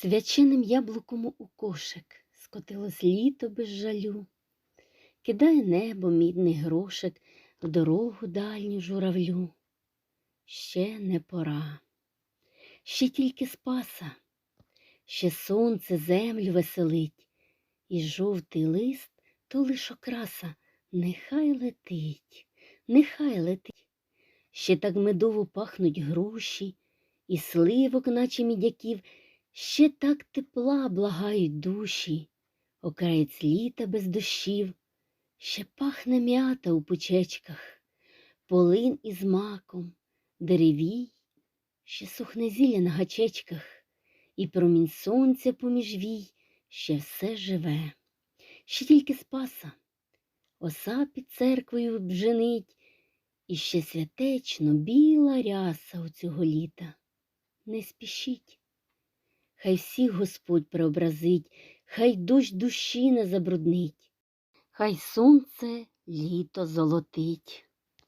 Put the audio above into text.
Свяченим яблуком у кошик скотилось літо без жалю, кидає небо мідний грошик в дорогу дальню журавлю. Ще не пора, ще тільки спаса, ще сонце землю веселить, і жовтий лист то лиш окраса, нехай летить, нехай летить. Ще так медово пахнуть груші, і сливок, наче мідяків, ще так тепла благають душі, окраєць літа без дощів, ще пахне м'ята у пучечках, полин із маком, деревій, ще сухне зілля на гачечках, і промінь сонця поміж вій. Ще все живе, ще тільки спаса, оса під церквою бженить, і ще святечно біла ряса у цього літа. Не спішіть. Хай всіх Господь преобразить, хай дощ душі не забруднить, хай сонце літо золотить.